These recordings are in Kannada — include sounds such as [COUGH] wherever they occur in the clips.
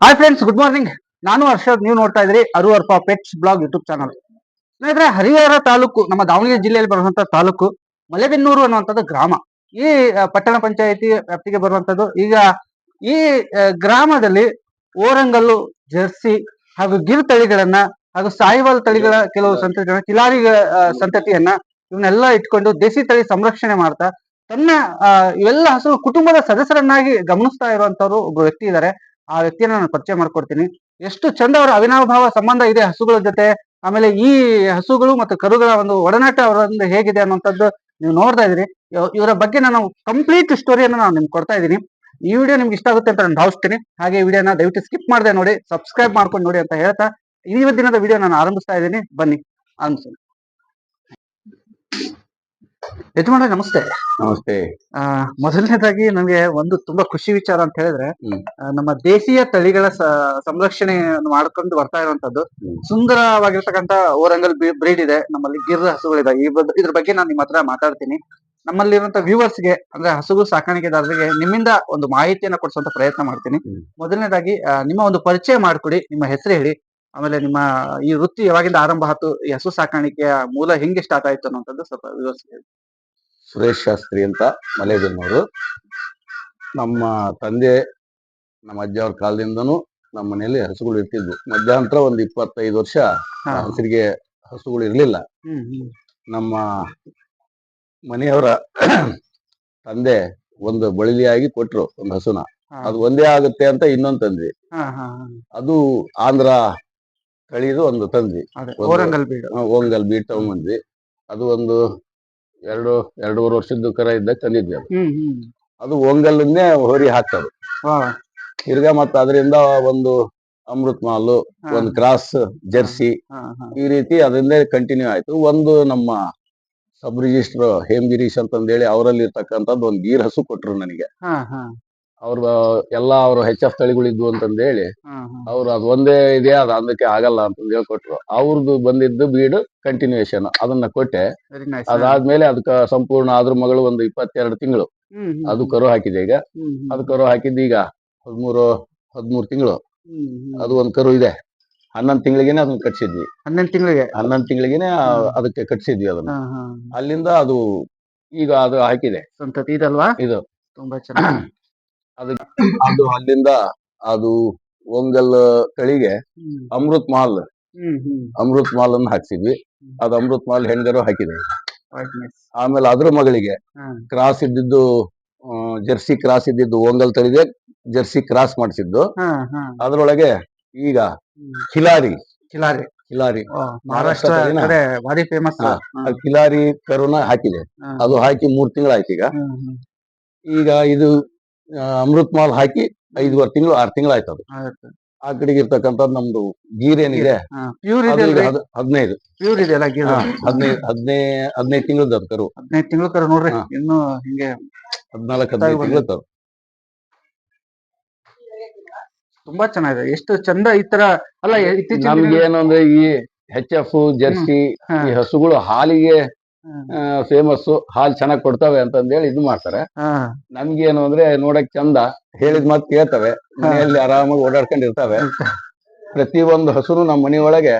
ಹಾಯ್ ಫ್ರೆಂಡ್ಸ್ ಗುಡ್ ಮಾರ್ನಿಂಗ್ ನಾನು ಹರ್ಷದ್, ನೀವು ನೋಡ್ತಾ ಇದ್ರಿ ಅರು ಅರ್ಪ ಪೆಟ್ಸ್ ಬ್ಲಾಗ್ ಯೂಟ್ಯೂಬ್ ಚಾನಲ್ ಸ್ನೇಹಿತರೆ, ಹರಿಹರ ತಾಲೂಕು, ನಮ್ಮ ದಾವಣಗೆರೆ ಜಿಲ್ಲೆಯಲ್ಲಿ ಬರುವಂತಹ ತಾಲೂಕು ಮಲೆಬೆನ್ನೂರು ಅನ್ನುವಂಥದ್ದು ಗ್ರಾಮ. ಈ ಪಟ್ಟಣ ಪಂಚಾಯತಿ ವ್ಯಾಪ್ತಿಗೆ ಬರುವಂತದ್ದು ಈಗ ಈ ಗ್ರಾಮದಲ್ಲಿ ಓರಂಗಲ್ಲು, ಜರ್ಸಿ ಹಾಗೂ ಗಿರ್ ತಳಿಗಳನ್ನ ಹಾಗೂ ಸಾಯಿವಾಲ್ ತಳಿಗಳ ಕೆಲವು ಸಂತತಿಗಳನ್ನ, ಕಿಲಾರಿ ಸಂತತಿಯನ್ನ ಇವನ್ನೆಲ್ಲ ಇಟ್ಕೊಂಡು ದೇಸಿ ತಳಿ ಸಂರಕ್ಷಣೆ ಮಾಡ್ತಾ ತನ್ನ ಇವೆಲ್ಲ ಹಸು ಕುಟುಂಬದ ಸದಸ್ಯರನ್ನಾಗಿ ಗಮನಿಸ್ತಾ ಇರುವಂತವ್ರು ಒಬ್ಬ ವ್ಯಕ್ತಿ ಇದ್ದಾರೆ ಆ ವ್ಯಕ್ತಿಯನ್ನ ನಾನು ಪರಿಚಯ ಮಾಡ್ಕೊಡ್ತೀನಿ. ಎಷ್ಟು ಚಂದ ಅವರ ಅವಿನಾಭಾವ ಸಂಬಂಧ ಇದೆ ಹಸುಗಳ ಜೊತೆ. ಆಮೇಲೆ ಈ ಹಸುಗಳು ಮತ್ತು ಕರುಗಳ ಒಂದು ಒಡನಾಟ ಅವರೊಂದು ಹೇಗಿದೆ ಅನ್ನುವಂಥದ್ದು ನೀವು ನೋಡ್ತಾ ಇದ್ದೀರಿ. ಇವ- ಇವರ ಬಗ್ಗೆ ನಾನು ಕಂಪ್ಲೀಟ್ ಸ್ಟೋರಿಯನ್ನು ನಾನು ನಿಮ್ಗೆ ಕೊಡ್ತಾ ಇದ್ದೀನಿ. ಈ ವಿಡಿಯೋ ನಿಮ್ಗೆ ಇಷ್ಟ ಆಗುತ್ತೆ ಅಂತ ನಾನು ಭಾವಿಸ್ತೀನಿ. ಹಾಗೆ ವಿಡಿಯೋನ ದಯವಿಟ್ಟು ಸ್ಕಿಪ್ ಮಾಡದೆ ನೋಡಿ ಸಬ್ಸ್ಕ್ರೈಬ್ ಮಾಡ್ಕೊಂಡು ನೋಡಿ ಅಂತ ಹೇಳ್ತಾ ಈ ದಿನದ ವಿಡಿಯೋ ನಾನು ಆರಂಭಿಸ್ತಾ ಇದ್ದೀನಿ. ಬನ್ನಿ, ಆರಂಭಿಸೋಣ. ಯಜಮಾನ ನಮಸ್ತೆ. ನಮಸ್ತೆ. ಆ ಮೊದಲನೇದಾಗಿ ನನಗೆ ಒಂದು ತುಂಬಾ ಖುಷಿ ವಿಚಾರ ಅಂತ ಹೇಳಿದ್ರೆ ಹ್ಮ್. ಆ, ನಮ್ಮ ದೇಶೀಯ ತಳಿಗಳ ಸ- ಸಂರಕ್ಷಣೆಯನ್ನು ಮಾಡ್ಕೊಂಡು ಬರ್ತಾ ಇರುವಂತದ್ದು ಹ್ಮ್. ಸುಂದರವಾಗಿರ್ತಕ್ಕಂತ ಓರಂಗಲ್ ಬ್ರೀಡ್ ಇದೆ. ನಮ್ಮಲ್ಲಿ ಗಿರ್ ಹಸುಗಳಿದೆ. ಈ ಇದ್ರ ಬಗ್ಗೆ ನಾನು ನಿಮ್ಮ ಹತ್ರ ಮಾತಾಡ್ತೀನಿ. ನಮ್ಮಲ್ಲಿರುವಂತ ವ್ಯೂವರ್ಸ್ಗೆ ಅಂದ್ರೆ ಹಸುಗು ಸಾಕಾಣಿಕೆದಾರರಿಗೆ ನಿಮ್ಮಿಂದ ಒಂದು ಮಾಹಿತಿಯನ್ನ ಕೊಡಿಸುವಂತ ಪ್ರಯತ್ನ ಮಾಡ್ತೀನಿ. ಹ್ಮ್. ಮೊದಲನೇದಾಗಿ ಆ, ನಿಮ್ಮ ಒಂದು ಪರಿಚಯ ಮಾಡ್ಕೊಡಿ. ನಿಮ್ಮ ಹೆಸರು ಹೇಳಿ. ಆಮೇಲೆ ನಿಮ್ಮ ಈ ವೃತ್ತಿ ಯಾವಾಗಿಂದ ಆರಂಭ ಆಯ್ತು ಈ ಹಸು ಸಾಕಾಣಿಕೆಯ ಮೂಲ ಹೆಂಗೆ ಸ್ಟಾರ್ಟ್ ಆಯ್ತು ಅನ್ನೋಂಥದ್ದು ಸ್ವಲ್ಪ ವಿವರಿಸಿ ಸುರೇಶ್ ಶಾಸ್ತ್ರಿ ಅಂತ ಮಲೆಬೆನ್ನೂರು ನಮ್ಮ ತಂದೆ ನಮ್ಮ ಅಜ್ಜವ್ರ ಕಾಲದಿಂದನು ನಮ್ಮ ಮನೆಯಲ್ಲಿ ಹಸುಗಳು ಇರ್ತಿದ್ವು. ಮಧ್ಯಾಂತರ ಒಂದು ಇಪ್ಪತ್ತೈದು ವರ್ಷ. ಹಸಿರಿಗೆ ಹಸುಗಳು ಇರ್ಲಿಲ್ಲ. ನಮ್ಮ ಮನೆಯವರ ತಂದೆ ಒಂದು ಬಳಲಿಯಾಗಿ ಕೊಟ್ರು ಒಂದು ಹಸುನ. ಅದು ಒಂದೇ ಆಗುತ್ತೆ ಅಂತ ಇನ್ನೊಂದು ತಂದ್ವಿ. ಅದು ಆಂಧ್ರ ತಳಿದು ಒಂದು ತಂದ್ವಿ. ಓರಂಗಲ್ ಬೀಡು. ಓಂಗಲ್ ಬೀಟ್ ತಗೊಂಬಂದ್ವಿ. ಅದು ಒಂದು ಎರಡು ಎರಡೂವರೆ ವರ್ಷದ ಕರ ಇದ್ದ ತಂದಿದ್ವಿ ಅದು. ಹ್ಮ್ ಹ್ಮ್. ಅದು ಓಂಗಲ್ನೇ ಹೊರಿ ಹಾಕ್ತದೆ. ತಿರ್ಗಾ ಮತ್ತ ಅದರಿಂದ ಒಂದು ಅಮೃತ್ ಮಾಲು ಒಂದು ಕ್ರಾಸ್ ಜರ್ಸಿ. ಈ ರೀತಿ ಅದರಿಂದ ಕಂಟಿನ್ಯೂ ಆಯ್ತು. ಒಂದು ನಮ್ಮ ಸಬ್ ರಿಜಿಸ್ಟರ್ ಹೇಮಗಿರೀಶ್ ಅಂತಂದೇಳಿ ಅವರಲ್ಲಿ ಇರ್ತಕ್ಕಂಥದ್ದು ಒಂದು ಗೀರ್ ಹಸು ಕೊಟ್ರು ನನಗೆ. ಅವ್ರ ಎಲ್ಲಾ ಅವ್ರ ಹೆಚ್ ಎಫ್ ತಳಿಗಳಿದ್ವು ಅಂತಂದೇಳಿ. ಅವ್ರು ಅದು ಒಂದೇ ಇದೆ ಅದ ಅದಕ್ಕೆ ಆಗಲ್ಲ ಅಂತ ಹೇಳ್ಕೊಟ್ರು. ಅವ್ರದ್ದು ಬಂದಿದ್ದು ಬೀಡು ಕಂಟಿನ್ಯೂಯೇಷನ್ ಅದನ್ನ ಕೊಟ್ಟೆ. ಅದಾದ್ಮೇಲೆ ಅದಕ್ಕ ಸಂಪೂರ್ಣ ಅದ್ರ ಮಗಳು ಒಂದು ಇಪ್ಪತ್ತೆರಡು ತಿಂಗಳು. ಅದು ಕರು ಹಾಕಿದೆ ಈಗ. ಅದು ಕರು ಹಾಕಿದ್ದು ಈಗ ಹದಿಮೂರು ಹದಿಮೂರು ತಿಂಗಳು. ಅದು ಒಂದು ಕರು ಇದೆ. ಹನ್ನೊಂದ್ ತಿಂಗಳಿಗೆನೆ ಅದನ್ನ ಕಟ್ಸಿದ್ವಿ. ಹನ್ನೊಂದು ತಿಂಗಳಿಗೆ? ಹನ್ನೊಂದ್ ತಿಂಗಳಿಗೆನೆ ಅದಕ್ಕೆ ಕಟ್ಸಿದ್ವಿ ಅದನ್ನ. ಅಲ್ಲಿಂದ ಅದು ಈಗ ಅದು ಹಾಕಿದೆ. ಸಂತತಿ ಇದಲ್ವಾ? ಇದು. ತುಂಬಾ ಚೆನ್ನಾಗಿ ಅದು ಅಲ್ಲಿಂದ ಅದು ಒಂಗಲ್ ತಳಿಗೆ ಅಮೃತ್ ಮಾಲ್. ಅಮೃತ್ ಮಾಲ್ ಅನ್ನ ಹಾಕ್ಸಿದ್ವಿ. ಅದು ಅಮೃತ್ ಮಾಲ್ ಹೆಣ್ಗರು ಹಾಕಿದ್ವಿ ಆಮೇಲೆ ಅದ್ರ ಮಗಳಿಗೆ ಕ್ರಾಸ್ ಇದ್ದಿದ್ದು ಜರ್ಸಿ ಕ್ರಾಸ್ ಇದ್ದಿದ್ದು ಒಂಗಲ್ ತಳಿದೆ ಜರ್ಸಿ ಕ್ರಾಸ್ ಮಾಡಿಸಿದ್ದು. ಅದ್ರೊಳಗೆ ಈಗ ಖಿಲಾರಿ ಖಿಲಾರಿ ಕಿಲಾರಿ. ಖಿಲಾರಿ ಮಹಾರಾಷ್ಟ್ರ ಭಾರಿ ಫೇಮಸ್ ಖಿಲಾರಿ ಕರುನ ಹಾಕಿದೆ. ಅದು ಹಾಕಿ ಮೂರ್ ತಿಂಗಳಾಯ್ತು ಈಗ. ಈಗ ಇದು ಅಮೃತ್ ಮಾಲ್ ಹಾಕಿ ಐದುವರೆ ತಿಂಗಳು ಆರು ತಿಂಗಳಾಯ್ತು ಅದು. ಆ ಕಡೆಗೆ ಇರ್ತಕ್ಕಂಥದ್ದು ನಮ್ದು ಗೀರ್ ಏನಿದೆ ಹದಿನೈದು. ಪ್ಯೂರ್ ಇದೆ ಅಲ್ಲ ಗೀರು? ಹಾ, ಹದಿನೈದು ಹದಿನೈದು ಹದಿನೈದು ತಿಂಗಳದ್ದು ಅದು ಕರು. ಹದಿನೈದು ತಿಂಗಳು ಕರ ನೋಡ್ರಿ. ಇನ್ನು ಹಿಂಗೆ ಹದಿನಾಲ್ಕು ಹದಿನೈದು ತಿಂಗಳು ತಿಂಗಳು ತುಂಬಾ ಚೆನ್ನಾಗಿದೆ. ಎಷ್ಟು ಚಂದ ಈ ತರ ಅಲ್ಲ ನಮ್ಗೆ ದಿನಗಳಲ್ಲಿ- ಏನು ಅಂದ್ರೆ ಈ ಹೆಚ್ ಎಫ್ ಜರ್ಸಿ ಈ ಹಸುಗಳು ಹಾಲಿಗೆ ಫೇಮಸ್ ಹಾಲ್ ಚೆನ್ನಾಗ್ ಕೊಡ್ತವೆ ಅಂತಂದೇಳಿ ಇದು ಮಾಡ್ತಾರೆ. ನಮ್ಗೇನು ಅಂದ್ರೆ ನೋಡಕ್ ಚಂದ ಹೇಳಿದ್ ಮಾತು ಕೇಳ್ತವೆ ಮನೆಯಲ್ಲಿ ಆರಾಮಾಗಿ ಓಡಾಡ್ಕೊಂಡಿರ್ತವೆ. [LAUGHS] ಪ್ರತಿ ಒಂದು ಹಸುನು ನಮ್ಮ ಮನಿ ಒಳಗೆ.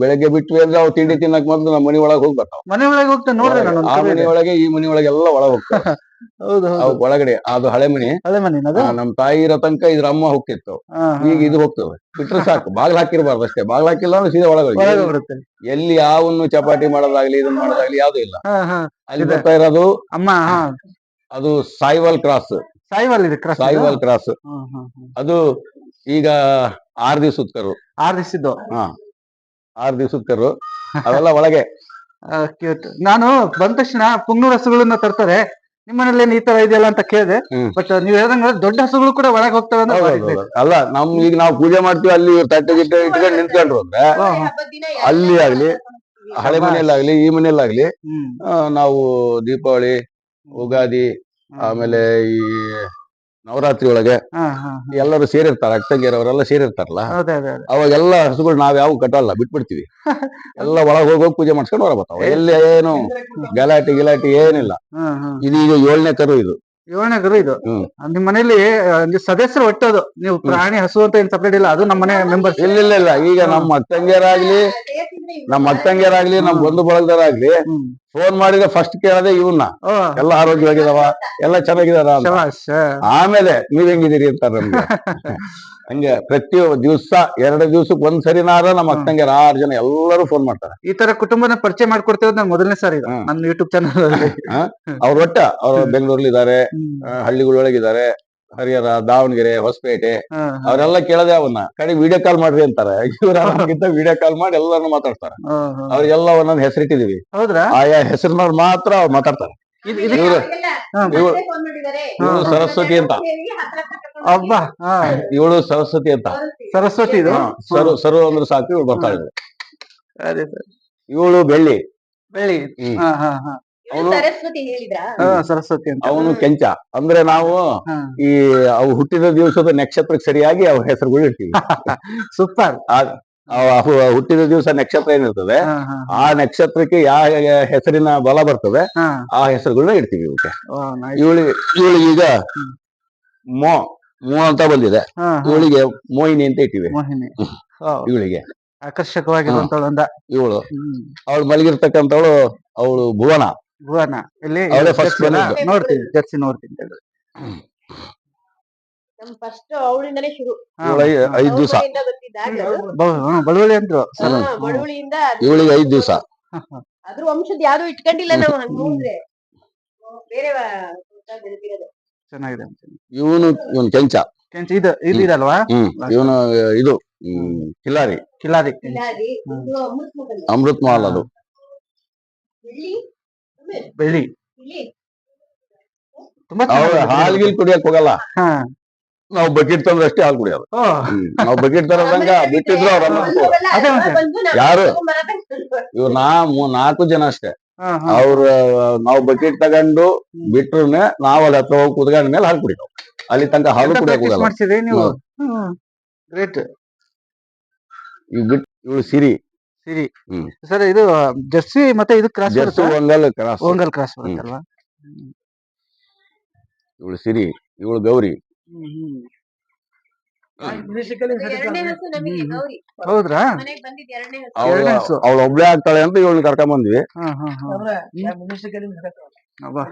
ಬೆಳಗ್ಗೆ ಬಿಟ್ಟು ಅಂದ್ರೆ ಅವ್ ತಿಂಡಿ ತಿನ್ನಕ್ ಮೊದ್ಲು ನಮ್ಮ ಮನಿ ಒಳಗ್ ಹೋಗಿ ಬರ್ತಾವ ಮನೆ ಒಳಗೆ ಹೋಗ್ತಾ ನೋಡ್ರಿ ನಾನು ಆ ಮನಿ ಒಳಗೆ ಈ ಮನಿ ಒಳಗೆ ಎಲ್ಲ ಒಳಗೆ ಹೋಗ್ತಾವ [LAUGHS] ಹೌದು ಅವು ಹೌದು ಒಳಗಡೆ ಅದು ಹಳೆ ಮನಿ. ಹಳೆ ಮನೆ ಅದು ಆ, ನಮ್ ತಾಯಿ ಇರೋ ತನಕ ಇದ್ರ ಅಮ್ಮ ಹೋಗ್ತಿತ್ತು ಹಾ, ಹಾ. ಈಗ ಇದು ಹೋಗ್ತವೆ ಬಿಟ್ರೆ ಸಾಕು. ಬಾಗ್ಲ ಹಾಕಿರ್ಬಾರ್ದು ಅಷ್ಟೇ. ಬಾಗ್ಲ ಹಾಕಿಲ್ಲ ಅಂದ್ರೆ ಸೀದಾ ಒಳಗೆ ಹೋಗಿ. ಒಳಗೆ ಬರುತ್ತೆ ಎಲ್ಲಿ ಯಾವನ್ನು ಚಪಾಟಿ ಮಾಡೋದಾಗ್ಲಿ ಇದನ್ನ ಮಾಡೋದಾಗ್ಲಿ ಯಾವ್ದು ಇಲ್ಲ. ಹಾ, ಹಾ. ಅಲ್ಲಿ ಇದೆ. ಬರ್ತಾ ಇರೋದು ಅಮ್ಮ ಹಾ. ಅದು ಸಾಯಿವಾಲ್ ಕ್ರಾಸ್. ಸಾಯಿವಾಲ್ ಇದೆ ಸಾಯಿವಾಲ್ ಕ್ರಾಸ್. ಅದು ಈಗ ಆರ್ ದಿವ್ಸದ ಕರು. ಆರ್ ದಿವಸದ್ದು? ಹಾ. ಆರ್ ದಿವ್ಸದ ಕರು. ಅವೆಲ್ಲ ಒಳಗೆ. ಕ್ಯೂಟ್ ನಾನು ಬಂದ ತಕ್ಷಣ ಪುಂಗ್ನೂರ್ ಹಸುಗಳನ್ನ ತರ್ತಾರೆ ನಿಮ್ಮನೇಲಿ ಏನ್ ಈ ತರ ಇದೆಯಲ್ಲ ಅಂತ ಕೇಳಿದೆ. ಬಟ್ ನೀವ್ ಹೇಳ್ದಂಗ ದೊಡ್ಡ ಹಸುಗಳು ಕೂಡ ಒಳಗೆ ಹೋಗ್ತವೆ ಅಂತ. ಅಲ್ಲ ನಮ್ ಈಗ ನಾವು ಪೂಜೆ ಮಾಡ್ತೀವಿ ಅಲ್ಲಿ ಇವ್ರು ತಟ್ಟೆ ಗಿಟ್ಟೆ ಇಟ್ಕೊಂಡು ನಿಂತ್ಕೊಂಡ್ರು ಅಂದ್ರೆ ಹಾ, ಹಾ. ಅಲ್ಲಿ ಆಗ್ಲಿ ಹಳೆ ಮನೆಯಲ್ಲಾಗ್ಲಿ ಈ ಮನೆಯಲ್ಲಾಗ್ಲಿ ಹ್ಮ್. ಆ, ನಾವು ದೀಪಾವಳಿ ಉಗಾದಿ ಆಮೇಲೆ ಈ ನವರಾತ್ರಿ ಒಳಗೆ ಎಲ್ಲರೂ ಸೇರಿರ್ತಾರೆ ಅಕ್ಕಂಗಿಯರವರೆಲ್ಲ ಸೇರಿರ್ತಾರಲ್ಲ? ಅವಾಗೆಲ್ಲ ಹಸುಗಳು ನಾವ್ ಯಾವ ಕಟ್ಟಲ್ಲ ಬಿಟ್ಬಿಡ್ತೀವಿ. [LAUGHS] ಎಲ್ಲ ಒಳಗ್ ಹೋಗಿ ಹೋಗಿ ಪೂಜೆ ಮಾಡ್ಸ್ಕೊಂಡು ಹೊರ ಬರ್ತಾವ. ಎಲ್ಲಿ ಏನು ಗಲಾಟೆ ಗಿಲಾಟಿ ಏನಿಲ್ಲ. ಇದು ಈಗ ಏಳನೇ ಕರು ಇದು. ಏಳನೇ ಗುರು ಇದು. ನಿಮ್ ಮನೇಲಿ ಸದಸ್ಯರು ಒಟ್ಟದು. ನೀವು ಪ್ರಾಣಿ ಹಸು ಅಂತ ಏನ್ ಸಪರೇಟ್ ಇಲ್ಲ ಅದು ನಮ್ಮ ಮನೆ ಮೆಂಬರ್ಸ್ ಇಲ್ಲ ಇಲ್ಲ ಇಲ್ಲ. ಈಗ ನಮ್ಮ ಅಕ್ಕಂಗಿಯರಾಗ್ಲಿ ನಮ್ಮ ಅಕ್ಕಂಗಿಯರಾಗ್ಲಿ ನಮ್ ಬಂಧು ಬಳಗದರಾಗ್ಲಿ ಫೋನ್ ಮಾಡಿದ್ರೆ ಫಸ್ಟ್ ಕೇಳದೆ ಇವನ್ನ ಎಲ್ಲ ಆರೋಗ್ಯವಾಗಿದಾವ ಎಲ್ಲ ಚೆನ್ನಾಗಿದಾರ ಆಮೇಲೆ ನೀವ್ ಹೆಂಗಿದೀರಿ ಅಂತ ನಮ್ಗೆ. [LAUGHS] ಹಂಗೆ ಪ್ರತಿ ದಿವ್ಸ ಎರಡು ದಿವ್ಸಕ್ಕೆ ಒಂದ್ ಸರಿನಾರ ನಮ್ಮ ಅಕ್ಕಂಗೆ ಆರು ಜನ ಎಲ್ಲರೂ ಫೋನ್ ಮಾಡ್ತಾರೆ. ಈ ತರ ಕುಟುಂಬನ ಪರಿಚಯ ಮಾಡ್ಕೊಡ್ತೇವೆ ನಾನು ಮೊದಲನೇ ಸಾರಿ. ನನ್ನ ಯೂಟ್ಯೂಬ್ ಚಾನಲ್ ಅವ್ರ ಒಟ್ಟ ಅವ್ರು ಬೆಂಗಳೂರಲ್ಲಿ ಇದಾರೆ ಹಳ್ಳಿಗಳೊಳಗಿದ್ದಾರೆ. ಹರಿಹರ ದಾವಣಗೆರೆ ಹೊಸಪೇಟೆ ಅವರೆಲ್ಲ ಕೇಳದೆ ಅವನ್ನ. ಕಡೆ ವಿಡಿಯೋ ಕಾಲ್ ಮಾಡ್ರಿ ಅಂತಾರೆ. ಇವ್ರ ನಮ್ಗಿಂತ ವಿಡಿಯೋ ಕಾಲ್ ಮಾಡಿ ಎಲ್ಲಾನು ಮಾತಾಡ್ತಾರೆ. ಅವ್ರಿಗೆಲ್ಲ ಒಂದೊಂದ್ ಹೆಸರಿಟ್ಟಿದೀವಿ. ಹೌದ್ರಾ? ಆಯಾ ಹೆಸರಿನವ್ರು ಮಾತ್ರ ಅವ್ರು ಮಾತಾಡ್ತಾರೆ. ಇವಳು. ಸರಸ್ವತಿ ಅಂತ. ಇವಳು ಸರಸ್ವತಿ ಅಂತ. ಸರಸ್ವತಿ. ಇದು? ಹಾ, ಸರು ಸರು ಅಂದ್ರೆ ಸಾಕು ಇವಳು ಬರ್ತಾ ಇವಳು ಬೆಳ್ಳಿ. ಬೆಳ್ಳಿ. ಸರಸ್ವತಿ ಹೇಳಿದ್ರಾ? ಹಾ, ಸರಸ್ವತಿ ಅಂತ. ಅವನು ಕೆಂಚ. ಅಂದ್ರೆ ನಾವು ಈ ಅವು ಹುಟ್ಟಿದ ದಿವಸದ ನಕ್ಷತ್ರಕ್ಕೆ ಸರಿಯಾಗಿ ಅವ್ರ ಹೆಸರುಗಳು ಇರ್ತೀವಿ. [LAUGHS] ಸೂಪರ್. ಆ- ಅವ ಹುಟ್ಟಿದ ದಿವಸ ನಕ್ಷತ್ರ ಏನಿರ್ತದೆ ಆ ನಕ್ಷತ್ರಕ್ಕೆ ಯಾವ ಹೆಸರಿನ ಬಲ ಬರ್ತದೆ ಆ ಹೆಸರುಗಳನ್ನ ಇಡ್ತೀವಿ ಇವಕ್ಕೆ. ಇವಳಿ nice. ಇವಳಿಗೆ ಇವಳಿಗೆ ಈಗ ಮೋ ಮೋ ಅಂತ ಬಂದಿದೆ. ಇವಳಿಗೆ ಮೋಹಿನಿ ಅಂತ ಇಟ್ಟಿವಿ. ಇವಳಿಗೆ. ಆಕರ್ಷಕವಾಗಿರುವಂತ ಅಂದ ಇವಳು. ಅವಳು ಮಲಗಿರ್ತಕ್ಕಂಥವಳು ಅವಳು ಭುವನ. ಭುವನ ಇಲ್ಲಿ. ನೋಡ್ತೀನಿ ಜರ್ಸಿ ನೋಡ್ತೀನಿ. ಐದ್ ದಿವಸ. ಬಳುವಳಿ ಅಂದ್ರು. ಇವಳಿಗೆ ಐದ್ ದಿವಸ. ಅದ್ರ ವಂಶದ ಯಾರು ಇಟ್ಕೊಂಡಿಲ್ಲ ನಾವು ಬೇರೆ ಚೆನ್ನಾಗಿದೆ. ಇವನು ಇವನ್ ಕೆಂಚ. ಕೆಂಚ ಇದು ಇದು ಇದಲ್ವಾ? ಇವನು ಇದು ಹ್ಮ್ ಕಿಲಾರಿ. ಕಿಲಾರಿ. ಅಮೃತ್ ಮಹಲ್. ಅದು. ಬೆಳ್ಳಿ, ತುಂಬಾ ಅವ್ರು ಹಾಲ್ ಹಾಲ್ಗಿಲ್ ಕುಡಿಯಕ್ ಹೋಗಲ್ಲ. ಹಾ. ನಾವು ಬಕೆಟ್ ತಂದ್ರೆ ಅಷ್ಟೇ ಹಾಲ್ ಕುಡಿಯೋದು. ಓ. ನಾವು ಬಕೆಟ್ ತರದಂಗ ಬಿಟ್ಟಿದ್ರು ಅವ್ರ ಅಮ್ಮ ಅದೇ ಮತ್ತೆ. ಯಾರು? ಇವ್ ನಾ ಮೂ- ನಾಲ್ಕು ಜನ ಅಷ್ಟೇ. ಹಾ, ಹಾ. ಅವ್ರ ನಾವು ಬಕೆಟ್ ತಗೊಂಡು ಬಿಟ್ರನೆ ನಾವ್ ಅಲ್ಲಿ ಹತ್ರ ಹೋಗಿ ಕುತ್ಕೊಂಡ ಮೇಲೆ ಹಾಲು ಕುಡಿತಾವ್ ಅಲ್ಲಿ ತನಕ ಹಾಲು ಎಂತ ಕುಡಿಯಕ್ practice ಹೋಗಲ್ಲ. ಮಾಡ್ಸಿದ್ರಿ ನೀವು? ಗ್ರೇಟ್ ಇವ್ ಬಿಟ್ ಇವಳು ಸಿರಿ. ಸಿರಿ ಹ್ಮ್. ಸರ್ ಇದು ಜರ್ಸಿ ಮತ್ತೆ ಇದು cross jersey Ongole cross Ongole cross ಬರುತ್ತಲ್ವಾ ಇವಳು ಸಿರಿ ಇವಳು ಗೌರಿ ಎರಡನೇ ಹಸು ನಮಗೆ ಹ್ಮ್. ಗೌರಿ ಹೌದ್ರಾ ಮನೆಗ್ ಬಂದಿದ್ ಎರಡನೇ ಹಸು ಅವಳು ಎರಡನೇ ಹಸು. ಅವಳು ಒಬ್ಳೆ ಆಗ್ತಾಳೆ ಅಂತ ಇವಳನ್ನ ಕರ್ಕೊಂಡ್ ಬಂದ್ವಿ ಹಾ ಹಾ ಹಾ ಅಬ್ಬಾ.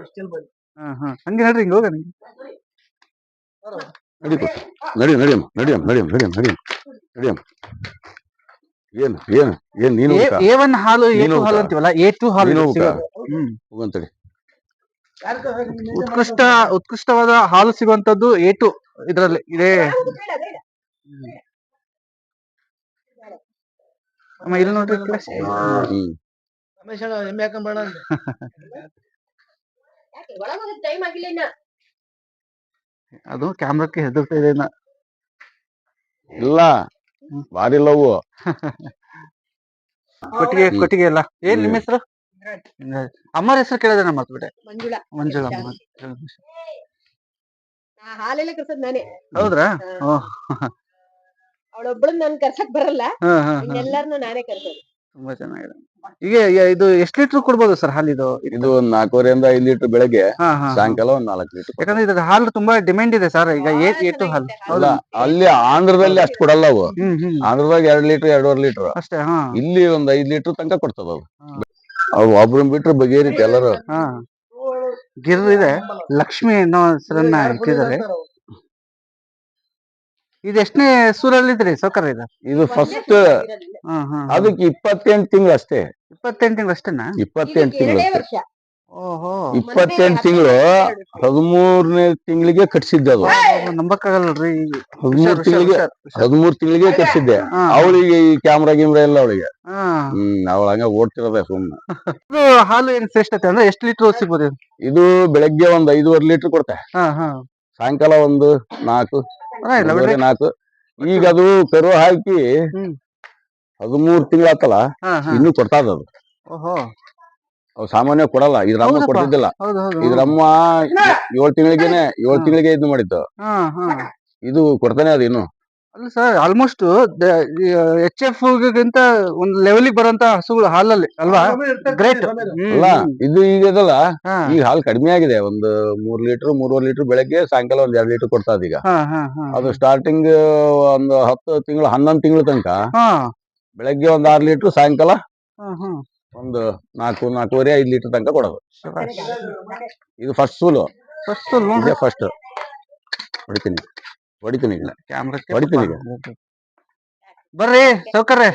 ಹಾ ಹಾ ಹಂಗೆ ಹೇಳ್ರಿ ಹಿಂಗ ಹೋಗ ನಿಂಗೆ ನಡಿ ನಡಿಯಮ್ಮ ನಡಿಯಮ್ಮ ನಡಿಯಮ್ಮ ನಡಿಯಮ್ಮ ನಡಿಯಮ್ಮ ಏನು ಏನ್ ಏನ್ ನೀನು? ಎ ಒನ್ ಹಾಲು ಎ ನೀನು ಟು ಹಾಲು. ಅಂತೀವಲ್ಲ ಎ ಟು ಹಾಲು ನೀನು ಇದು ಊಟ. ಸಿಗೋದು. ಹ್ಮ್ ಹೋಗಂತಡಿ ಉತ್ಕೃಷ್ಟ ಉತ್ಕೃಷ್ಟವಾದ ಹಾಲು ಸಿಗುವಂತದ್ದು ಎ ಟು ಇದ್ರಲ್ಲಿ ಇದೆ. ಅಮ್ಮ ಇಲ್ಲಿ ನೋಡ್ರಿ class. ಹ್ಮ್ ಯಾಕೆ ಒಳಗೋಗಕ್ ಟೈಮ್ ಆಗಿಲ್ಲ ಇನ್ನ ಅದು ಕ್ಯಾಮ್ರಾಕ್ಕೆ ಹೆದರ್ತಾ ಇದೆ ಇನ್ನ. ಇಲ್ಲ ಭಾರಿ ಲವ್ [LAUGHS] ಕೊಟ್ಟಿಗೆ. ಕೊಟ್ಟಿಗೆ ಎಲ್ಲ. ಏನ್ ನಿಮ್ಮ. ಹೆಸರು? ಅಮ್ಮರ ಹೆಸರು ಕೇಳಿದ್ರೆ ನಮ್ಮ ಮರ್ತ್ಬಿಟ್ಟೆ ಮಂಜುಳಾ. ಮಂಜುಳಮ್ಮ ನಾ ಹಾಲೆಲ್ಲ ಕರ್ಸದ್ ನಾನೇ. ಹೌದ್ರಾ? ಅವಳೊಬ್ಬಳನ್ನ ನನ್ ಕರ್ಸಕ್ ಬರಲ್ಲ. ಹಾ ನಾನೇ ಕರ್ಸೋದು. ತುಂಬಾ ಚೆನ್ನಾಗಿದೆ. ಈಗ ಇದು ಎಷ್ಟು ಲೀಟರ್ ಕೊಡ್ಬೋದು ಸರ್ ಹಾಲಿದು? ಇದು ಒಂದ್ ನಾಲ್ಕೂವರೆಯಿಂದ ಐದು ಲೀಟರ್ ಬೆಳಗ್ಗೆ ಹಾ. ಸಾಯಂಕಾಲ ಒಂದ್ ನಾಲ್ಕು ಲೀಟರ್ ಯಾಕಂದ್ರೆ ಇದ್ರ ಹಾಲು ತುಂಬಾ ಡಿಮ್ಯಾಂಡ್ ಇದೆ ಸರ್ ಈಗ ಏ ಏಟು ಹಾಲು. ಅಲ್ಲ ಹೌದಾ ಅಲ್ಲಿ ಆಂಧ್ರದಲ್ಲಿ ಅಷ್ಟು ಕೊಡಲ್ಲ ಅವು. ಹ್ಮ್ ಹ್ಮ್ ಆಂಧ್ರದಾಗ ಎರಡ್ ಲೀಟರ್ ಎರಡೂವರೆ ಲೀಟರ್ ಅಷ್ಟೇ ಹಾ. ಇಲ್ಲಿ ಒಂದ್ ಐದ್ ಲೀಟರ್ ತನಕ ಕೊಡ್ತದ ಅದು. ಅವು ಒಬ್ರು ಒಬ್ರನ್ ಬಿಟ್ರೆ ರೀತಿ ಎಲ್ಲರೂ. ಹಾ. ಗಿರ್ ಇದೆ. ಲಕ್ಷ್ಮಿ ಅನ್ನೋ ಹೆಸರನ್ನ ಇಟ್ಟಿದ್ದಾರೆ. ಇದು ಎಷ್ಟನೇ ಸೂರಲ್ಲಿ ಇದ್ರಿ ಸೌಕರ್ ಇದು? ಇದು ಫಸ್ಟ್ ಹಾ ಹಾ ಅದಕ್ಕೆ ಇಪ್ಪತ್ತೆಂಟು ತಿಂಗಳು ಅಷ್ಟೇ. ಇಪ್ಪತ್ತೆಂಟು ತಿಂಗಳು ಅಷ್ಟೇನಾ? ಇಪ್ಪತ್ತೆಂಟು ತಿಂಗಳು ಅಷ್ಟೇ. ಓಹೋ. ಇಪ್ಪತ್ತೆಂಟು ತಿಂಗಳು ಹದಿಮೂರನೇ ತಿಂಗಳಿಗೆ ಕಟ್ಸಿದ್ದೆ ಅದು. ನಂಬಕ್ಕಾಗಲ್ರಿ. ಹದಿಮೂರ್ ತಿಂಗಳಿಗೆ ಹದಿಮೂರ್ ತಿಂಗಳಿಗೆ ಕಟ್ಸಿದ್ದೆ. ಅವಳಿಗೆ ಈ ಕ್ಯಾಮ್ರಾ ಗಿಮ್ರಾ ಎಲ್ಲ ಅವಳಿಗೆ. ಹಾ. ಹ್ಮ್ ಅವಳ ಹಂಗ ಓಡ್ತಿರೋದೆ ಸುಮ್ಮನೆ [LAUGHS] ಇದು ಹಾಲು ಏನ್ ಶ್ರೇಷ್ಠತೆ ಅಂದ್ರೆ ಎಷ್ಟು ಲೀಟರ್ ಸಿಗ್ಬೋದು? ಇದು? ಇದು ಬೆಳಗ್ಗೆ ಒಂದ್ ಐದೂವರೆ ಲೀಟರ್ ಕೊಡ್ತೆ. ಹಾ ಹಾ. ಸಾಯಂಕಾಲ ಒಂದು ನಾಲ್ಕು. ನಾಲ್ಕು. ಈಗ ಅದು ಕರು ಹಾಕಿ ಹದಿಮೂರು ಹದಿಮೂರ್ ತಿಂಗಳಾತಲ್ಲ ಇನ್ನು ಹಾ ಇನ್ನೂ ಕೊಡ್ತಾ ಇದ್ದದು ಓಹೋ. ಅವ್ ಸಾಮಾನ್ಯ ಕೊಡಲ್ಲ ಇದ್ರಮ್ಮ ಅಮ್ಮ ಕೊಡ್ತಿದ್ದಿಲ್ಲ ಇದ್ರಮ್ಮ ಏಳ್ ತಿಂಗಳಿಗೆನೆ ಏಳ್ ತಿಂಗಳಿಗೆ ಇದು ಮಾಡಿದ್ದು. ಇದು ಕೊಡ್ತಾನೆ ಅದು ಇನ್ನು. ಅಲ್ಲ ಸರ್ ಆಲ್ಮೋಸ್ಟ್ ಎಚ್ ಎಫ್ ಗಿಂತ ಒಂದು ಲೆವೆಲ್ ಬರೋಂತ ಹಸುಗಳು ಹಾಲಲ್ಲಿ ಅಲ್ವಾ? ಗ್ರೇಟ್ ಅಲ್ಲ ಇದು ಈಗ ಇದಲ್ಲ ಈಗ ಹಾಲು ಕಡಿಮೆ ಆಗಿದೆ ಒಂದು ಮೂರ್ ಲೀಟರ್ ಮೂರುವರೆ ಲೀಟರ್ ಬೆಳಗ್ಗೆ ಸಾಯಂಕಾಲ ಒಂದ್ ಎರಡು ಲೀಟರ್ ಕೊಡ್ತಾ ಈಗ ಅದು ಸ್ಟಾರ್ಟಿಂಗ್ ಒಂದು ಹತ್ತು ತಿಂಗಳು ಹನ್ನೊಂದು ತಿಂಗಳ ತನಕ. ಬೆಳಗ್ಗೆ ಒಂದ್ ಆರ್ ಲೀಟರ್ ಸಾಯಂಕಾಲ ಒಂದು ನಾಲ್ಕು ನಾಲ್ಕೂವರೆ ಐದ್ ಲೀಟರ್ ತನಕ ಕೊಡೋದು. ಇದು ಫಸ್ಟ್ ಸೂಲು ಫಸ್ಟ್ ಫಸ್ಟ್ ಹೊಡಿತೀನಿ ಹೊಡಿತೀನಿ. ಈಗ ಕ್ಯಾಮ್ರಾ ಹೊಡಿತೀನಿ ಈಗ. ಬರ್ರಿ ಸೌಕರ್ಯ.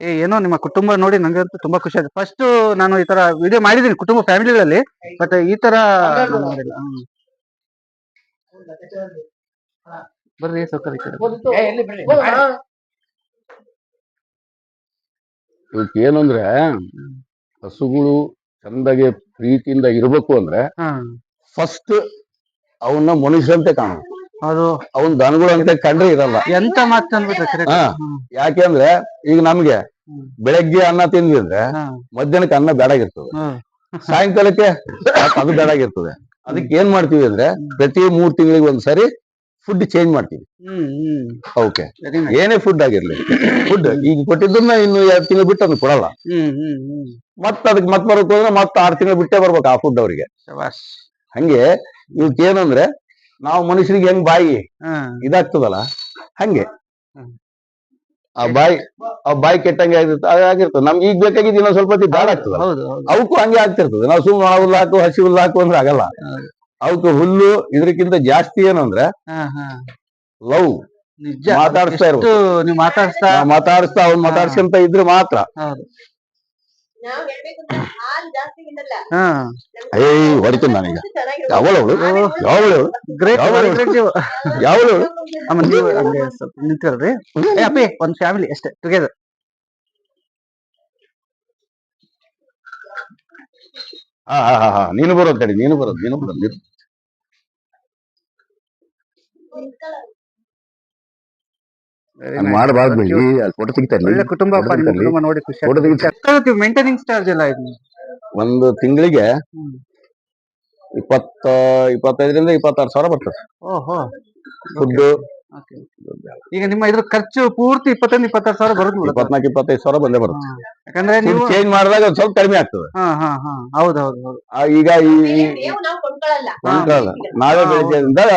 ಏ ಏನೋ ನಿಮ್ಮ ಕುಟುಂಬ ನೋಡಿ ನಂಗಂತೂ ತುಂಬಾ ಖುಷಿ ಆಯ್ತು ಫಸ್ಟ್ ನಾನು ಈ ತರ ವಿಡಿಯೋ ಮಾಡಿದೀನಿ ಕುಟುಂಬ ಫ್ಯಾಮಿಲಿಗಳಲ್ಲಿ ಬಟ್ ಈ ತರ ನಾನ್ ಮಾಡಿಲ್ಲ. ಹ್ಮ್. ಬರ್ರಿ ಸೌಕರ್ಯ ಈ ಕಡೆ. ಇವಕ್ಕೆ ಏನಂದ್ರೆ ಹಸುಗಳು ಚಂದಾಗೆ ಪ್ರೀತಿಯಿಂದ ಇರ್ಬೇಕು ಅಂದ್ರೆ ಫಸ್ಟ್ ಅವನ್ನ ಮನುಷ್ಯಂತೆ ಕಾಣ ಅದು ಅವನ್ ದನಗಳಂತೆ ಕಂಡ್ರೆ ಇರಲ್ಲ ಎಂತ. ಹ್ಮ್. ಯಾಕೆಂದ್ರೆ ಈಗ ನಮ್ಗೆ. ಬೆಳಗ್ಗೆ ಅನ್ನ ತಿಂದ್ವಿ ಅಂದ್ರೆ ಮಧ್ಯಾಹ್ನಕ್ಕೆ ಅನ್ನ ಬೇಡಾಗಿರ್ತದೆ. ಸಾಯಂಕಾಲಕ್ಕೆ ಅದು ಬೇಡಾಗಿರ್ತದೆ ಅದಕ್ಕೆ ಏನ್ ಮಾಡ್ತೀವಿ ಅಂದ್ರೆ ಪ್ರತಿ ಮೂರ್ ತಿಂಗಳಿಗೆ ಒಂದ್ಸರಿ ಫುಡ್ ಚೇಂಜ್ ಮಾಡ್ತೀವಿ. ಓಕೆ ಏನೇ ಫುಡ್ ಆಗಿರ್ಲಿ. ಫುಡ್ ಈಗ ಕೊಟ್ಟಿದ್ದನ್ನ ಇನ್ನು ಎರಡು ತಿಂಗಳು ಬಿಟ್ಟು ಅದನ್ನ ಕೊಡಲ್ಲ. ಮತ್ತ ಅದಕ್ಕೆ ಮತ್ತೆ ಬರಕ್ ಹೋದ್ರೆ ಮತ್ತ ಆರ್ ತಿಂಗಳು ಬಿಟ್ಟೇ ಬರ್ಬೇಕು ಆ ಫುಡ್ ಅವರಿಗೆ. ಹಂಗೆ ಏನಂದ್ರೆ ನಾವು ಮನುಷ್ಯರಿಗೆ ಹೆಂಗ್ ಬಾಯಿ ಇದಾಗ್ತದಲ್ಲ? ಹಂಗೆ. ಆ ಬಾಯಿ ಆ ಬಾಯಿ ಕೆಟ್ಟಂಗೆ ಆಗಿರ್ತದೆ. ನಮ್ಗೆ ಈಗ ಬೇಕಾಗಿದ್ದು ಇನ್ನೊಂದ್ ಸ್ವಲ್ಪ ಹೊತ್ತಿಗೆ ಹೌದು ಅವಕ್ಕೂ ಹಂಗೆ ಆಗ್ತಿರ್ತದೆ. ನಾವು ಸುಮ್ಮನೆ ಹುಲ್ಲು ಹಾಕು ಹಸಿ ಹುಲ್ಲು ಹಾಕು ಅಂದ್ರೆ ಆಗಲ್ಲ. ಅವಕ್ಕೆ ಹುಲ್ಲು ಇದಕ್ಕಿಂತ ಜಾಸ್ತಿ ಏನು ಅಂದ್ರೆ ಹಾ ಹಾ. ಲವ್. ನಿಜ. ಮಾತಾಡಿಸ್ತಾ ಎಷ್ಟು ನೀವು ಮಾತಾಡಿಸ್ತಾ ಮಾತಾಡಿಸ್ತಾ ಅವ್ನ್ ಮಾತಾಡ್ಸ್ಕೊಂತ ಇದ್ರೆ ಮಾತ್ರ. ಹೌದು. ನಾವ್ ಹೇಳ್ಬೇಕಂದ್ರೆ ಹಾಲ್ ಜಾಸ್ತಿ ತಿನ್ನಲ್ಲ. ಹಾ. ಏಯ್ ಹೊಡಿತೀನಿ ನಾನೀಗ. ಯಾವಳು ಅವಳು ಯಾವಳು ಗ್ರೇಟ್ ಯಾವ್ದು? ಅಮ್ಮ ನೀವು ಸ್ವಲ್ಪ ನಿಂತಿರಲ್ರಿ ಏ ಅಪ್ಪಿ ಒಂದ್ ಫ್ಯಾಮಿಲಿ ಅಷ್ಟೇ ಟುಗೆದರ್ ಹಾ ಹಾ ಹಾ ಹಾ. ನೀನು ಬರೋದ್ ತಡಿ ನೀನು ಬರೋದ್ ನೀನು ಬರೋದ್. ಮಾಡಬಾರ್ದು ಅಲ್ಲಿ ಫೋಟೋ ತೆಗಿತಾರೆ ಒಳ್ಳೆ ಕುಟುಂಬ ಅಪ್ಪ ನಿಮ್ಮ ಕುಟುಂಬ ನೋಡಿ ಖುಷಿ ಫೋಟೋ ತೆಗಿತಾರೆ. ಮೇಂಟೆನೆನ್ಸ್ ಚಾರ್ಜ್ ಎಲ್ಲ ಇದು? ಒಂದು ತಿಂಗಳಿಗೆ ಹ್ಮ್. ಇಪ್ಪತ್ತ ಇಪ್ಪತ್ತೈದರಿಂದ ಇಪ್ಪತ್ತಾರು ಸಾವಿರ ಬರ್ತದೆ. ಓಹೋ. ಫುಡ್. ಈಗ ನಿಮ್ಮ ಇದ್ರ ಖರ್ಚು ಪೂರ್ತಿ ಇಪ್ಪತ್ತೊಂದು ಇಪ್ಪತ್ತಾರು ಸಾವಿರ ಬರುತ್ತೆ. ಇಪ್ಪತ್ನಾಲ್ಕು ಇಪ್ಪತ್ತೈದು ಸಾವಿರ ಬಂದೇ ಬರುತ್ತೆ. ಯಾಕಂದ್ರೆ ನೀವು ಚೇಂಜ್ ಮಾಡಿದಾಗ ಒಂದ್ ಸ್ವಲ್ಪ ಕಡಿಮೆ ಆಗ್ತದೆ. ಹಾ ಹಾ ಹಾ ಹೌದು ಹೌದು ಹೌದು. ಆ, ಈಗ ಈ ಈ- ನಾವು ಕೊಂಡ್ಕೊಳ್ಳಲ್ಲ.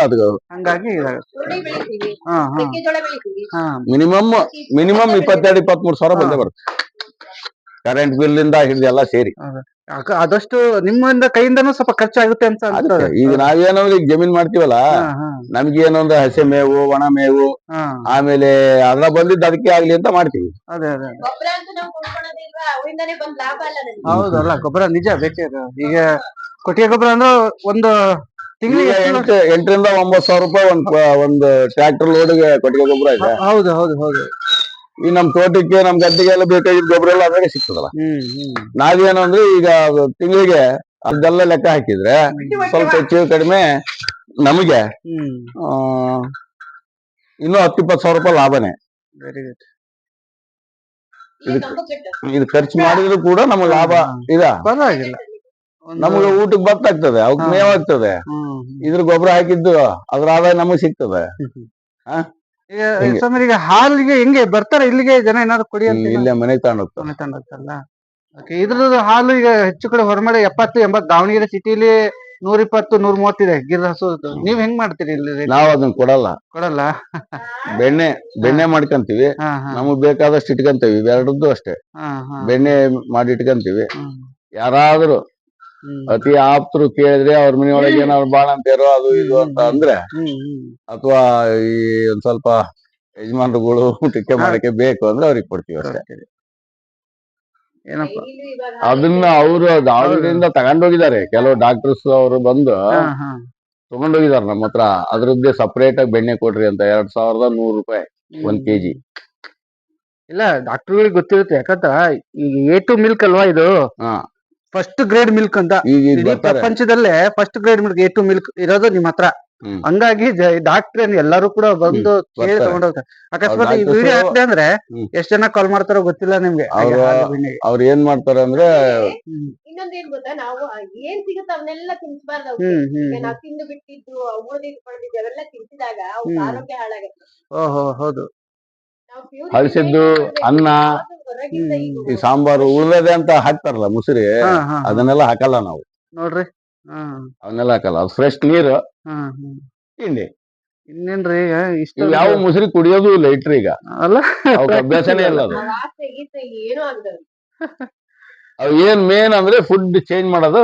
ಅದು. ಹಂಗಾಗಿ ಇದಾಗುತ್ತೆ. ಹುರುಳಿ ಬೆಳಿತೀವಿ. ಹಾ ಹಾ. ಮೆಕ್ಕೆಜೋಳ ಬೆಳಿತೀವಿ. ಹಾ. ಮಿನಿಮಮ್ ಮಿನಿಮಮ್ ಇಪ್ಪತ್ತೆರಡು ಇಪ್ಪತ್ಮೂರು ಸಾವಿರ ಬಂದೇ ಬರುತ್ತೆ. ಕರೆಂಟ್ ಬಿಲ್ ಇಂದ ಹಿಡಿದು ಎಲ್ಲ ಸೇರಿ. ಅಕ- ಆದಷ್ಟು ನಿಮ್ಮಿಂದ ಕೈಯಿಂದನೂ ಸ್ವಲ್ಪ ಖರ್ಚಾಗುತ್ತೆ ಅಂತ ಆಗುತ್ತೆ. ಅಂತ ಈಗ ನಾವೇನೋ ಈಗ ಜಮೀನ್ ಮಾಡ್ತೀವಲ್ಲ ಹಾ ಹಾ. ನಮ್ಗೆ ಏನೊಂದು ಹಸೆ ಮೇವು ಒಣ ಮೇವು ಹಾ. ಆಮೇಲೆ ಅದ್ರ ಬಂದಿದ್ದ ಅದಕ್ಕೆ ಆಗ್ಲಿ ಅಂತ ಮಾಡ್ತೀವಿ. ಅದೇ ಅದೇ ಅದೇ. ಗೊಬ್ಬರ ಅಂತೂ ನಾವು ಕೊಂಡ್ಕೊಳೋದಿಲ್ವಾ? ಅವರಿಂದಾನೇ ಬಂದ್ ಲಾಭ ಅಲ್ಲ ನನ್ಗೆ ಹೌದು ಅಲ್ಲ ಗೊಬ್ಬರ ನಿಜ ಬೇಕೇ ಅದು. ಈಗ ಕೊಟ್ಟಿಗೆ ಗೊಬ್ಬರ ಅಂದ್ರೆ ಒಂದು ತಿಂಗಳಿಗೆ ಈಗ ಎಂಟು ಎಂಟರಿಂದ ಒಂಬತ್ತು ಸಾವಿರ ರೂಪಾಯಿ ಒಂದ್ ಪ- ಒಂದು ಟ್ರ್ಯಾಕ್ಟರ್ ಲೋಡ್ಗೆ ಕೊಟ್ಟಿಗೆ ಗೊಬ್ಬರ ಇದೆ. ಹೌದು ಹೌದು ಹೌದು. ಈ ನಮ್ ತೋಟಕ್ಕೆ ನಮ್ ಗದ್ದೆಗೆಲ್ಲ ಬೇಕಾಗಿದ್ದ ಗೊಬ್ಬರ ಎಲ್ಲ ಅದ್ರಾಗೆ ಸಿಗ್ತದಲ್ಲ. ಹ್ಮ್ ಹ್ಮ್. ನಾವೇನು ಅಂದ್ರೆ ಈಗ ತಿಂಗಳಿಗೆ ಅದೆಲ್ಲ ಲೆಕ್ಕ ಹಾಕಿದ್ರೆ ಸ್ವಲ್ಪ ಹೆಚ್ಚು ಕಡಿಮೆ ನಮಗೆ ಇನ್ನೂ ಹತ್ತು ಇಪ್ಪತ್ತು ಸಾವಿರ ರೂಪಾಯಿ ಲಾಭನೇ. ಇದು ಖರ್ಚು ಮಾಡಿದ್ರು ಕೂಡ ನಮಗೆ ಲಾಭ ಇದ? ಪರವಾಗಿಲ್ಲ. ನಮಗೆ ಊಟಕ್ಕೆ ಭತ್ತ ಆಗ್ತದೆ ಅವಕ್ ಮೇವಾಗ್ತದೆ. ಮೇವ್ ಆಗ್ತದೆ ಹ್ಮ್. ಇದ್ರ ಗೊಬ್ಬರ ಹಾಕಿದ್ದು ಅದ್ರ ಆದಾಯ ನಮಗ್ ಸಿಗ್ತದೆ. ಸಮರ್ ಈಗ ಹಾಲಿಗೆ ಹೆಂಗೆ ಬರ್ತಾರೆ? ಇಲ್ಲಿಗೆ ಜನ ಏನಾದ್ರು ಕೊಡಿ ಅಂತ ಇಲ್ಲೇ ಮನೆಗೆ ತಗೊಂಡ್ ಹೋಗ್ತಾರೆ. ಮನೆ ತಂಡತ್ತಲ್ಲ ಓಕೆ ಇದ್ರದ್ದು ಹಾಲು ಈಗ ಹೆಚ್ಚು ಕಡೆ ಹೊರಮಡೆ ಎಪ್ಪತ್ತು ಎಂಬತ್ತು ದಾವಣಗೆರೆ ಸಿಟಿಲಿ ನೂರ ಇಪ್ಪತ್ತು ನೂರ ಮೂವತ್ತಿದೆ ಗಿರ್ ಹಸು ನೀವ್ ಹೆಂಗ್ ಮಾಡ್ತೀರಿ ಇಲ್ಲಿ? ನಾವ್ ಅದನ್ನ ಕೊಡಲ್ಲ. ಕೊಡಲ್ಲ? ಬೆಣ್ಣೆ ಬೆಣ್ಣೆ ಮಾಡ್ಕಂತೀವಿ. ಹಾ ಹಾ. ನಮಗ್ ಬೇಕಾದಷ್ಟು ಇಟ್ಕಂತೀವಿ. ಇವೆರಡದ್ದು ಅಷ್ಟೇ. ಹಾ ಹಾ. ಬೆಣ್ಣೆ ಮಾಡಿ ಇಟ್ಕಂತೀವಿ. ಯಾರಾದ್ರೂ ಅತಿ ಆಪ್ತರು ಕೇಳಿದ್ರೆ ಅವ್ರ ಮನೆಯೊಳಗೆ ಏನಾದ್ರು ಅಂತೇರೋ ಅದು ಇದು ಅಂತ ಅಂದ್ರೆ ಅಥವಾ ಈ ಒಂದ್ ಸ್ವಲ್ಪ ಯಜಮಾನರುಗಳು [LAUGHS] ಟೀಕೆ ಮಾಡಕ್ಕೆ ಬೇಕು ಅಂದ್ರೆ ಅವ್ರಿಗೆ ಕೊಡ್ತೀವಿ ಅಷ್ಟೇ. ಏನಪ್ಪ? ಅದನ್ನ ಅವರು ದಾವಣಗೆರೆಯಿಂದ ತಗೊಂಡೋಗಿದ್ದಾರೆ. ಕೆಲವು ಡಾಕ್ಟರ್ಸ್ ಅವರು ಬಂದು ತಗೊಂಡೋಗಿದ್ದಾರೆ ನಮ್ಮ ಹತ್ರ. ಅದ್ರದ್ದೇ ಸಪ್ರೇಟ್ ಆಗಿ ಬೆಣ್ಣೆ ಕೊಡ್ರಿ ಅಂತ ಎರಡ್ ಸಾವಿರದ ನೂರು ರೂಪಾಯಿ ಒಂದ್ ಕೆಜಿ. ಇಲ್ಲ ಡಾಕ್ಟರ್ಗಳಿಗೆ ಗೊತ್ತಿರುತ್ತೆ. ಯಾಕಂದ್ರ ಈಗ ಎ ಟು ಮಿಲ್ಕ್ ಅಲ್ವಾ ಇದು? ಹಾ. ಫಸ್ಟ್ ಗ್ರೇಡ್ ಮಿಲ್ಕ್ ಅಂತ ಈಗ ಇಡೀ ಬರ್ತಾರೆ ಪ್ರಪಂಚದಲ್ಲೇ first grade milk A two milk ಇರೋದು ನಿಮ್ ಹತ್ರ ಹ್ಮ್. ಹಂಗಾಗಿ ಡಾಕ್ಟರ್ ಎಲ್ಲರೂ ಕೂಡ ಬಂದು ಕೇಳಿ ಬರ್ತಾರೆ. ತಗೊಂಡೋಗ್ತಾರೆ ಅಕಸ್ಮಾತ್ ಈ ವಿಡಿಯೋ ಹಾಕ್ದೆ ಅಂದ್ರೆ ಹ್ಮ್. ಎಷ್ಟ್ ಜನ ಕಾಲ್ ಮಾಡ್ತಾರೋ ಗೊತ್ತಿಲ್ಲ ನಿಮ್ಗೆ ಅವ್ರ ಅವ್ರು- ಏನ್ ಮಾಡ್ತಾರೆ ಅಂದ್ರೆ ಹ್ಮ್. ಇನ್ನೊಂದೇನ್ ಗೊತ್ತಾ ನಾವು ಏನ್ ಸಿಗುತ್ತೆ ಅವನ್ನೆಲ್ಲ ತಿನ್ಸ್ಬಾರ್ದು ಅವ್ಕೆ. ಹ್ಮ್ ಹ್ಮ್ ಈಗ ತಿಂದು ಬಿಟ್ಟಿದ್ದು ಉಳಿದಿಟ್ಕೊಂಡಿದ್ದು ಅವೆಲ್ಲ ತಿನ್ಸಿದಾಗ ಅವ್ರ ಹ್ಮ್. ಆರೋಗ್ಯ ಹಾಳಾಗತ್ತೆ ಓಹೋ ಹೌದು ಹಳಸಿದ್ದು ಅನ್ನ, ಈ ಸಾಂಬಾರು ಉಳ್ದದೆ ಅಂತ ಹಾಕ್ತಾರಲ್ಲ ಮುಸುರಿ. ಅದನ್ನೆಲ್ಲ ಹಾಕಲ್ಲ ನಾವು. ನೋಡ್ರಿ ಅವನ್ನೆಲ್ಲ ಹಾಕಲ್ಲ ಅದು ಫ್ರೆಶ್ ನೀರು ತಿಂಡಿ. ಇನ್ನೇನ್ರಿ ಈಗ ಇಷ್ಟ ಯಾವ ಮುಸುರಿ ಕುಡಿಯೋದು ಇಲ್ಲ ಇಟ್ರಿ ಈಗ. ಅಲ್ಲ. ಅಭ್ಯಾಸನೇ ಇಲ್ಲ ಅದು. ಅವ್ ಏನ್ ಮೇನ್ ಅಂದ್ರೆ ಫುಡ್ ಚೇಂಜ್ ಮಾಡೋದು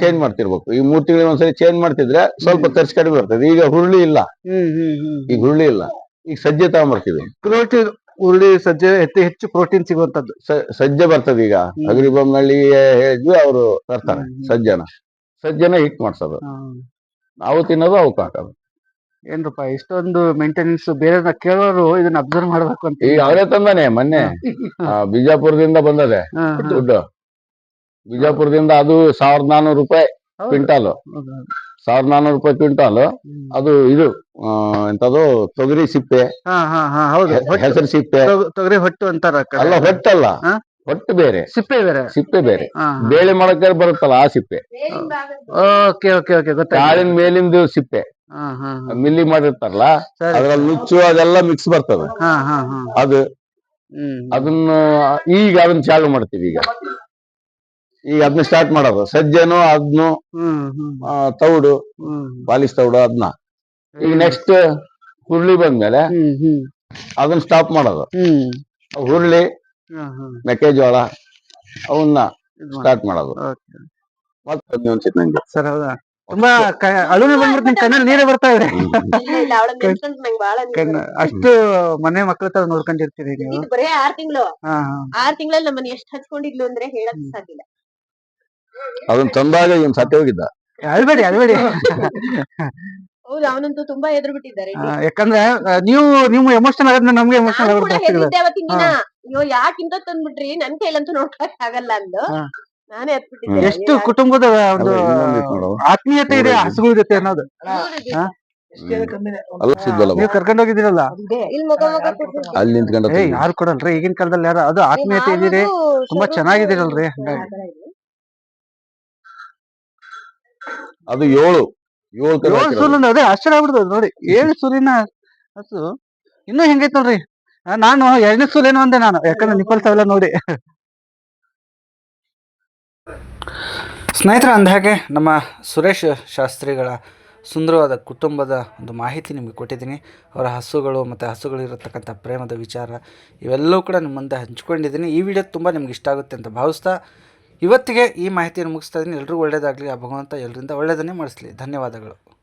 ಚೇಂಜ್ ಮಾಡ್ತಿರ್ಬೇಕು. ಈ ಮೂರ್ ತಿಂಗಳಿಗೆ ಒಂದ್ಸರಿ ಚೇಂಜ್ ಮಾಡ್ತಿದ್ರೆ ಸ್ವಲ್ಪ ಖರ್ಚು ಕಡಿಮೆ ಬರ್ತದೆ. ಈಗ ಹುರುಳಿ ಇಲ್ಲ. ಈಗ ಹುರುಳಿ ಇಲ್ಲ. ಈಗ ಸಜ್ಜೆ ತಗೊಂಡ್ಬರ್ತೀವಿ ಪ್ರೋಟೀನ್ ಉರುಳಿ ಸಜ್ಜೆ ಅತಿ ಹೆಚ್ಚು ಪ್ರೋಟೀನ್ ಸಿಗುವಂತದ್ದು. ಸಜ್ಜೆ ಬರ್ತದೆ ಈಗ. ಅಗ್ರಿ ಹಗರಿ ಬೊಮ್ಮನಳ್ಳಿ ಹೇಳಿದ್ವಿ ಅವರು ತರ್ತಾರೆ. ಸಜ್ಜನ. ಸಜ್ಜನ ಹಿಟ್ ಮಾಡ್ಸೋದು. ನಾವು ತಿನ್ನೋದು ಅವಕ್ಕೆ ಹಾಕೋದು. ಏನ್ರಪ್ಪ ಇಷ್ಟೊಂದು ಮೇಂಟೆನೆನ್ಸ್ ಬೇರೆ ಕೇಳೋರು ಇದನ್ನ ಅಬ್ಸರ್ವ್ ಮಾಡ್ಬೇಕು ಅಂತ ಈಗ ಅವರೇ ತಂದಾನೆ ಮೊನ್ನೆ. ಆ, ಬಿಜಾಪುರದಿಂದ ಬಂದದೆ. ದುಡ್ಡು. ಬಿಜಾಪುರದಿಂದ ಅದು ಸಾವಿರದ ನಾನೂರು ರೂಪಾಯಿ. ಕ್ವಿಂಟಾಲು. ಸಾವಿರದ ನಾನೂರು ರೂಪಾಯಿ ಕ್ವಿಂಟಾಲು. ಅದು ಇದು ಎಂತದು ತೊಗರಿ ಸಿಪ್ಪೆ. ಹೆಸರು ಸಿಪ್ಪೆ. ತೊಗ- ತೊಗರಿ ಹೊಟ್ಟು ಅಂತಾರ ಅಲ್ಲ ಹೊಟ್ಟಲ್ಲ? ಹೊಟ್ಟು ಬೇರೆ. ಸಿಪ್ಪೆ ಬೇರೆ. ಸಿಪ್ಪೆ ಬೇರೆ. ಬೇಳೆ ಮಾಡಕ್ಕೆ ಬರುತ್ತಲ್ಲ ಆ ಸಿಪ್ಪೆ. ಓಕೆ ಓಕೆ ಓಕೆ ಕಾಳಿನ ಮೇಲಿಂದು ಸಿಪ್ಪೆ. ಮಿಲ್ಲಿ ಮಾಡಿರ್ತಾರಲ್ಲ ಅದ್ರಲ್ಲಿ ನುಚ್ಚು ಅದೆಲ್ಲ ಮಿಕ್ಸ್ ಬರ್ತದೆ. ಅದು. ಅದನ್ನ ಈಗ ಅದನ್ನ ಚಾಲು ಮಾಡ್ತೀವಿ ಈಗ. ಈಗ ಅದನ್ನ ಸ್ಟಾರ್ಟ್ ಮಾಡೋದು. ಸಜ್ಜೆನು ಅದನ್ನು ಹ್ಮ್ ತೌಡು ಪಾಲಿಶ್ ಪಾಲಿಸ್ ತೌಡು ಅದನ್ನ ಈಗ ನೆಕ್ಸ್ಟ್ ಹುರುಳಿ ಬಂದ್ಮೇಲೆ ಅದನ್ನ ಸ್ಟಾಪ್ ಮಾಡೋದು. ಹ್ಮ್. ಹುರುಳಿ ಮೆಕ್ಕೆಜೋಳ ಅವನ್ನ ಸ್ಟಾರ್ಟ್ ಮಾಡೋದು. ಮತ್ತೆ ನಂಗೆ ಸರ್ ಹೌದಾ? ತುಂಬಾ ಕ- ಅಳುನೇ ಬಂದ್ಬಿಟ್ಟು ನಿಮ್ ಕಣ್ಣಲ್ಲಿ ನೀರೇ ಬರ್ತಾ ಅಷ್ಟು ಮನೆ ಮಕ್ಕಳ ತರ ನೋಡ್ಕೊಂಡಿರ್ತೀರಿ ನೀವು? ಇದು ಬರೇ ಆರ್ ತಿಂಗಳು. ಆರ್ ತಿಂಗಳಲ್ಲಿ ನಮ್ಮನ್ನ ಎಷ್ಟು ಹಚ್ಕೊಂಡಿದ್ಲು ಅಂದ್ರೆ ಹೇಳಕ್ ಸಾಧ್ಯ ಅದನ್ನ ತಂದಾಗ ಇವನ್ ಸತ್ಯ ಹೋಗಿದ್ದ. ಅಳ್ಬೇಡಿ ಅಳ್ಬೇಡಿ. ಹೌದು ಅವನಂತೂ ತುಂಬಾ ಎದುರು ಬಿಟ್ಟಿದ್ದಾರೆ. ಆ, ಯಾಕಂದ್ರೆ ಆ, ನೀವು ನೀವು ಎಮೋಷನಲ್ ನಮ್ಗೆ ಎಮೋಷನಲ್ ಅವತ್ತಿನ ದಿನ. ಅಯ್ಯೋ ಯಾಕಿಂತ ತಂದ್ಬಿಟ್ರಿ? ನನ್ ಕೈಲಂತೂ ನೋಡ್ಕೊಳಕ್ ಆಗಲ್ಲ ಅಂದು ಹಾ. ನಾನೇ ಹತ್ಬಿಟ್ಟಿದ್ದೆ ಎಷ್ಟು ಕುಟುಂಬದ ಒಂದು ಅಲ್ಲ, ಇನ್ನೊಂದ್ ನೋಡು. ಆತ್ಮೀಯತೆ ಇದೆ ಹಸುಗಳ ಜೊತೆ ಅನ್ನೋದು. ಹಾ? ಅಲ್ಲ ಸಿದ್ವಲ್ಲ ನೀವು ಕರ್ಕೊಂಡು ಹೋಗಿದ್ದೀರಲ್ಲ? ಇಲ್ಲಿ ಮುಖ ಮುಖ ಕೂತ್ಬಿಡ್ತೀನಿ. ಅಲ್ಲಿ ನಿಂತ್ಕೊಂಡ ಏ ಯಾರು ಕೊಡಲ್ರಿ? ಈಗಿನ ಕಾಲದಲ್ಲಿ ಯಾರು ಅದು ಆತ್ಮೀಯತೆ ಇದೀರಿ ತುಂಬಾ ಚೆನ್ನಾಗಿದ್ದೀರಲ್ರಿ. ಆ ಹಂಗಾಗಿ. ಥರ ಇದೆ. ಅದು ಏಳು ಏಳು ಕರು ಏಳು ಹಾಕಿರೋದು. ಸೂಲಿಂದ ಅದೇ ಆಶ್ಚರ್ಯ ಆಗ್ಬಿಡ್ತದ ನೋಡಿ. ಏಳು ಸುಲಿನ ಹಸು ಇನ್ನೂ ಹೆಂಗೈತ್ ನೋಡ್ರಿ? ಆ, ನಾನು ಎರಡನೇ ಸೂಲ್ ಏನು ಅಂದೆ ನಾನು ಯಾಕಂದ್ರೆ ಅವೆಲ್ಲ ನೋಡಿ. ಸ್ನೇಹಿತರ ಅಂದಹಾಗೆ ನಮ್ಮ ಸುರೇಶ್ ಶಾಸ್ತ್ರಿಗಳ ಸುಂದರವಾದ ಕುಟುಂಬದ ಒಂದು ಮಾಹಿತಿ ನಿಮಗೆ ಕೊಟ್ಟಿದ್ದೀನಿ. ಅವರ ಹಸುಗಳು ಮತ್ತು ಹಸುಗಳಿರತಕ್ಕಂಥ ಪ್ರೇಮದ ವಿಚಾರ ಇವೆಲ್ಲವೂ ಕೂಡ ನಿಮ್ಮ ಮುಂದೆ ಹಂಚ್ಕೊಂಡಿದ್ದೀನಿ. ಈ ವಿಡಿಯೋ ತುಂಬ ನಿಮ್ಗೆ ಇಷ್ಟ ಆಗುತ್ತೆ ಅಂತ ಭಾವಿಸ್ತಾ ಇವತ್ತಿಗೆ ಈ ಮಾಹಿತಿಯನ್ನು ಮುಗಿಸ್ತಾ ಇದ್ದೀನಿ. ಎಲ್ಲರಿಗೂ ಒಳ್ಳೆಯದಾಗಲಿ ಆ ಭಗವಂತ ಎಲ್ಲರಿಂದ ಒಳ್ಳೆಯದನ್ನೇ ಮಾಡಿಸಲಿ. ಧನ್ಯವಾದಗಳು.